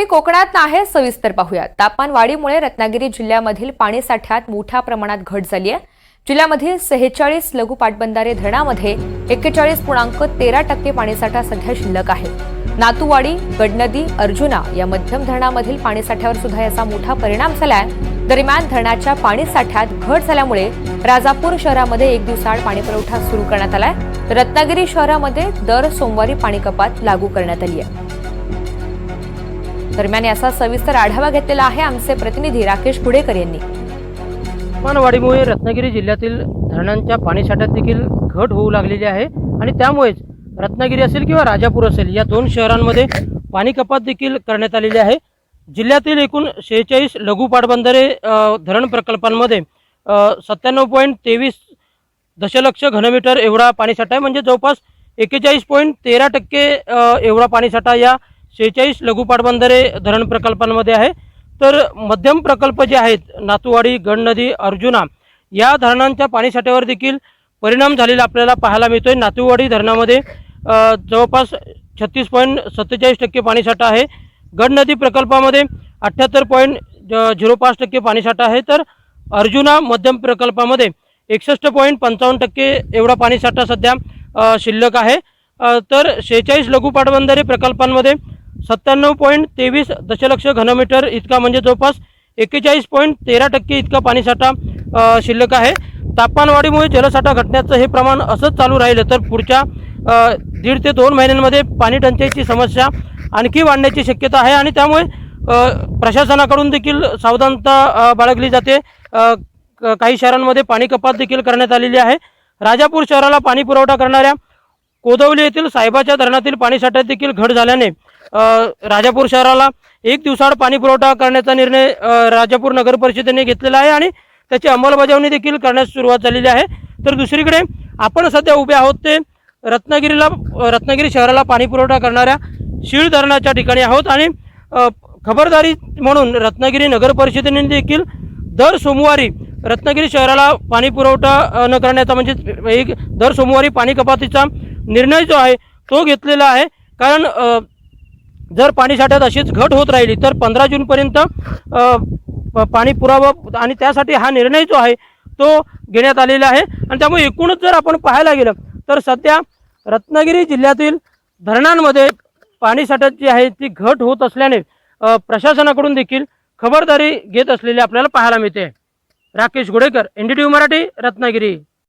बातमी कोकणात आहे सविस्तर पाहूया तापमान वाढीमुळे रत्नागिरी जिल्ह्यामधील पाणी साठ्यात मोठ्या प्रमाणात घट झाली आहे जिल्ह्यामधील सेहेचाळीस लघु पाटबंधारे धरणामध्ये एक्केचाळीस पूर्णांक तेरा टक्के पाणीसाठा सध्या शिल्लक आहे. नातूवाडी गडनदी अर्जुना या मध्यम धरणामधील पाणीसाठ्यावर सुद्धा याचा मोठा परिणाम झालाय. दरम्यान धरणाच्या पाणीसाठ्यात घट झाल्यामुळे राजापूर शहरामध्ये एक दिवसाआड पाणीपुरवठा सुरू करण्यात आलाय. रत्नागिरी शहरामध्ये दर सोमवारी पाणी कपात लागू करण्यात आली आहे दरम्यान याचा सविस्तर आढावा घेतलेला आहे आमचे प्रतिनिधी राकेश कुडेकर यांनी. तापमानवाढीमुळे रत्नागिरी जिल्ह्यातील धरणांच्या पाणीसाठ्यात देखील घट होऊ लागलेली आहे आणि त्यामुळेच रत्नागिरी असेल किंवा राजापूर असेल या दोन शहरांमध्ये पाणी कपात देखील करण्यात आलेली आहे. जिल्ह्यातील एकूण शेहेचाळीस लघु पाटबंधारे धरण प्रकल्पांमध्ये सत्त्याण्णव पॉईंट तेवीस दशलक्ष घनमीटर एवढा पाणीसाठा आहे. म्हणजे जवळपास एक्केचाळीस पॉईंट तेरा टक्के एवढा पाणीसाठा या शेहेचाळीस लघु पाटबंधारे धरण प्रकल्पांमध्ये आहे. तर मध्यम प्रकल्प जे आहेत नातूवाडी गडनदी अर्जुना या धरणांच्या पाणीसाठ्यावर देखील परिणाम झालेला आपल्याला पाहायला मिळतोय. नातूवाडी धरणामध्ये जवळपास छत्तीस पॉईंट सत्तेचाळीस टक्के पाणीसाठा आहे. गडनदी प्रकल्पामध्ये अठ्ठ्याहत्तर पॉईंट झिरो पाच टक्के पाणीसाठा आहे. तर अर्जुना मध्यम प्रकल्पामध्ये एकसष्ट पॉईंट पंचावन्न टक्के एवढा पाणीसाठा सध्या शिल्लक आहे. तर शेहेचाळीस लघु पाटबंधारे प्रकल्पांमध्ये सत्त्याण्णव पॉईंट तेवीस दशलक्ष घनमीटर इतका म्हणजे जवळपास एक्केचाळीस पॉईंट तेरा टक्के इतका पाणीसाठा शिल्लक आहे. तापमानवाढीमुळे जलसाठा घटण्याचं हे प्रमाण असंच चालू राहिलं. तर पुढच्या दीड ते दोन महिन्यांमध्ये पाणी टंचाईची समस्या आणखी वाढण्याची शक्यता आहे आणि त्यामुळे प्रशासनाकडून देखील सावधानता बाळगली जाते. काही शहरांमध्ये पाणी कपात देखील करण्यात आलेली आहे. राजापूर शहराला पाणी पुरवठा करणाऱ्या कोदवली येथील साहेबाच्या धरणातील पाणीसाठ्यात देखील घट झाल्याने राजापूर शहराला एक दिवसाआड पाणी पुरवठा करण्याचा निर्णय राजापूर नगर परिषदेने घेतलेला आहे आणि त्याची अंमलबजावणी देखील करण्यास सुरुवात झालेली आहे. तर दुसरीकडे आपण सध्या उभे आहोत ते रत्नागिरीला रत्नागिरी शहराला पाणी पुरवठा करणाऱ्या शीळ धरणाच्या ठिकाणी आहोत आणि खबरदारी म्हणून रत्नागिरी नगर परिषदेने देखील दर सोमवारी रत्नागिरी शहराला पाणी पुरवठा न करण्याचा म्हणजे एक दर सोमवारी पाणी कपातीचा निर्णय जो आहे तो घेतलेला आहे. कारण जर पाणीसाठ्यात अशीच घट होत राहिली तर पंधरा जूनपर्यंत प- पाणी पुरावं आणि त्यासाठी हा निर्णय जो आहे तो घेण्यात आलेला आहे. आणि त्यामुळे एकूणच जर आपण पाहायला गेलं तर सध्या रत्नागिरी जिल्ह्यातील धरणांमध्ये पाणीसाठ्यात जी आहे ती घट होत असल्याने प्रशासनाकडून देखील खबरदारी घेत असलेली आपल्याला पाहायला मिळते. Rakesh Gudekar N D T Marathi Ratnagiri.